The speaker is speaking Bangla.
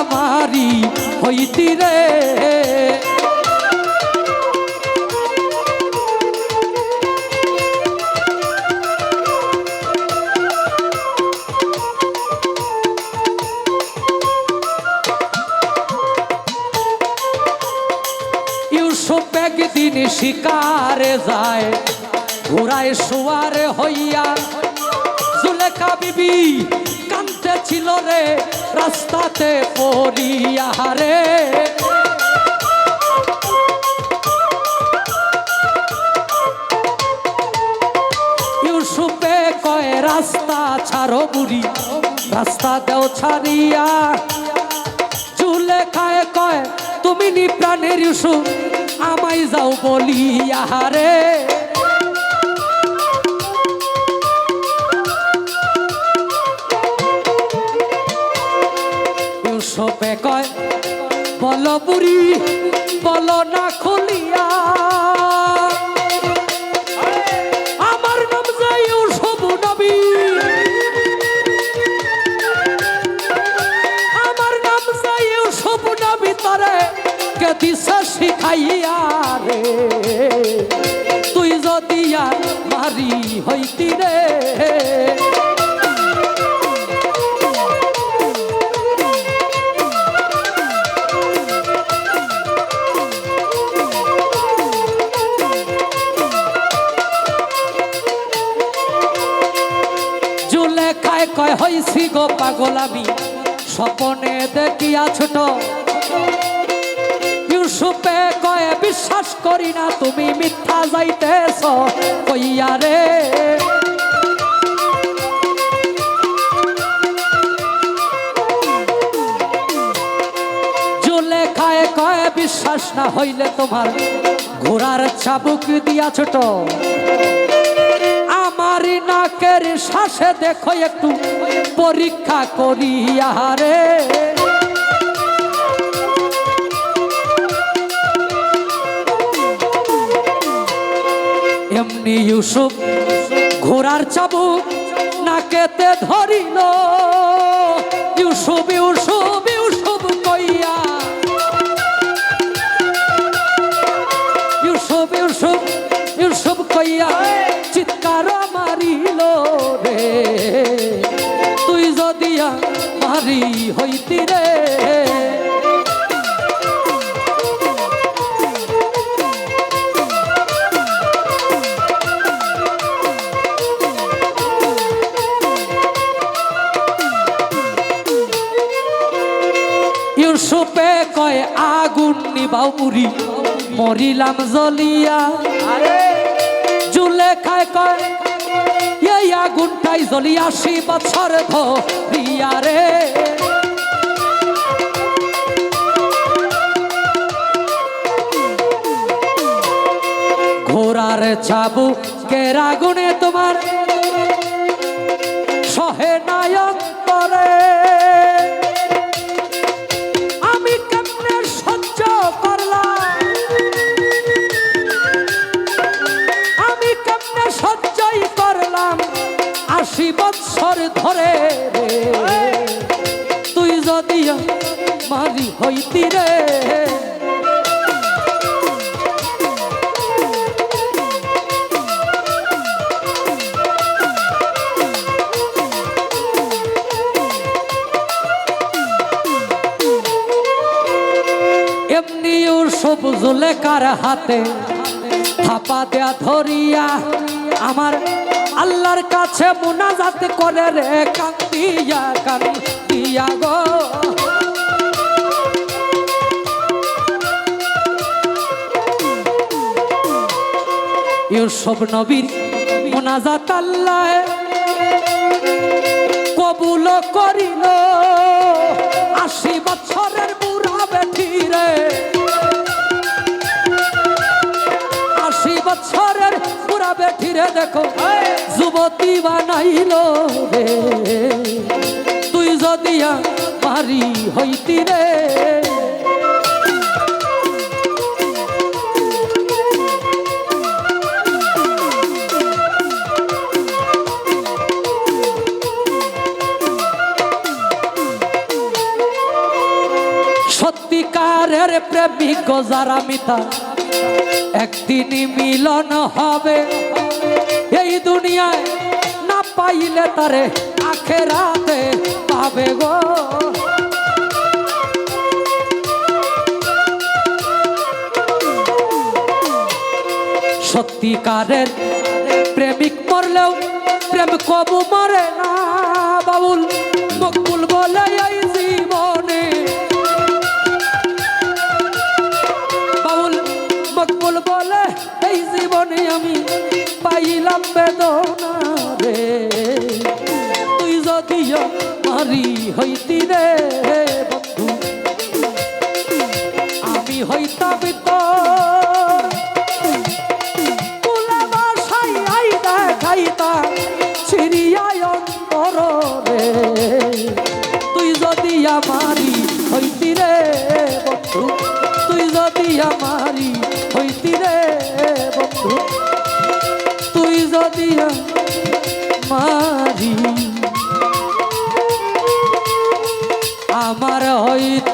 আমারি হইতি রে। একদিন শিকারে যায় ঘোড়ায় শোয়ারে হইয়া। জুলেখা বিবি কান্তে ছিল রে রাস্তাতে পড়িয়া রে ইউসুফে কয়, রাস্তা ছাড়ো বুড়ি, রাস্তা দেও ছাড়িয়া। চুলে খায় কয়, তুমি নি প্রাণের ইউসুফ, আমায় যাও বলিয়া রে বল বুড়ি বল না খুলিয়া। আমার নাম যে ইউসুফ নবী আমার নাম যে ইউসুফ নবী তরে কে দিশা শিখাইয়া রে। তুই যদি আর মারি হইতি রে। খায় কয়, হইছি গো পাগল আমি। স্বপনে দেখিয়া ছোট। ইউসুফে কয়, বিশ্বাস করি না তুমি মিথ্যা যাইতেছ, কইয়া রে। কয়, বিশ্বাস না হইলে তোমার ঘোড়ার চাবুক দিয়া ছোট। নাকের শ্বাসে দেখো একটু পরীক্ষা করিয়া রে এমনি ইউসুফ ঘোড়ার চাবুক নাকেতে ধরিল। ইউসুফ ইউসুফ মারি হইতি রে। ইউসুফে কয় আগুন নিবাও মুড়ি মরিলাম জ্বলিয়া জুলে খায় কয় আগুনটাই জ্বলি আশি বছর ধরিয়া রে। ঘোড়ার চাবু কের আগুনে তোমার সহে নায়ন্তরে। আমি কেমনে সহ্য করলাম? আমি কেমনে সহ্যই করলাম? আশি বৎসর ধরে তুই যদি মারি হইতি রে। এমনি ইউসুফ জুলেকার হাতে থাপা দেয়া ধরিয়া আমার আল্লাহর কাছে মুনাজাত করে রে, কান্দিয়া কান্দিয়া গো। ইউসুফ নবীর মুনাজাত আল্লাহ কবুল করিল। আশি বছরের বুড়া বেঠি রে রে দেখো যুবতী বানাইল রে। তুই যদি মারি হইতি রে। সত্যিকারের প্রেমিক যারা মিতা একদিনই মিলন হবে। এই দুনিয়ায় না পাইলে তারে আখেরাতে পাবে গো। সত্যিকারের প্রেমিক মরলেও প্রেম কবু মরে না বাবুল। মকবুল বলে যদি মারি হইতি রে বন্ধু। আমি হইতাম আই দেখাইতা ছিড়িয়ায় অন্তর রে। তুই যদি আমারি হইতি রে বন্ধু, তুই যদি আমারি হইতি রে বন্ধু, তুই যদি আমারি হইতি